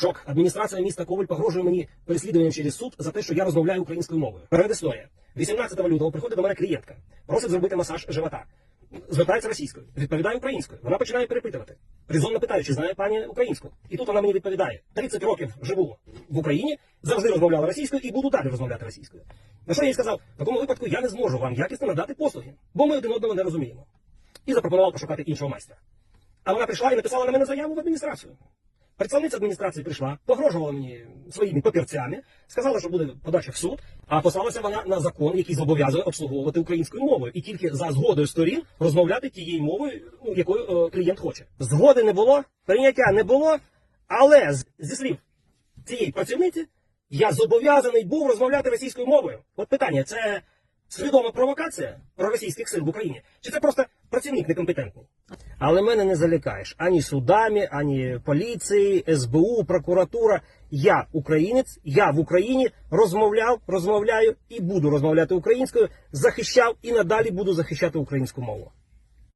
Шок. Адміністрація міста Коваль погрожує мені переслідуванням через суд за те, що я розмовляю українською мовою. Передісторія. 18 лютого приходить до мене клієнтка, просить зробити масаж живота. Звертається російською, відповідає українською. Вона починає перепитувати. Резонно питаю, чи знає пані українську. І тут вона мені відповідає: 30 років живу в Україні, завжди розмовляла російською і буду далі розмовляти російською. На що я їй сказав, в такому випадку я не зможу вам якісно надати послуги, бо ми один одного не розуміємо. І запропонував пошукати іншого майстра. А вона прийшла і написала на мене заяву в адміністрацію. Представниця адміністрації прийшла, погрожувала мені своїми папірцями, сказала, що буде подача в суд, а послалася вона на закон, який зобов'язує обслуговувати українською мовою, і тільки за згодою сторін розмовляти тією мовою, ну, якою е, клієнт хоче. Згоди не було, прийняття не було, але зі слів цієї працівниці я зобов'язаний був розмовляти російською мовою. От питання: це свідома провокація проросійських сил в Україні? Чи це просто працівник некомпетентний? Але мене не залякаєш ані судами, ані поліції, СБУ, прокуратура. Я українець, я в Україні розмовляв, розмовляю і буду розмовляти українською, захищав і надалі буду захищати українську мову.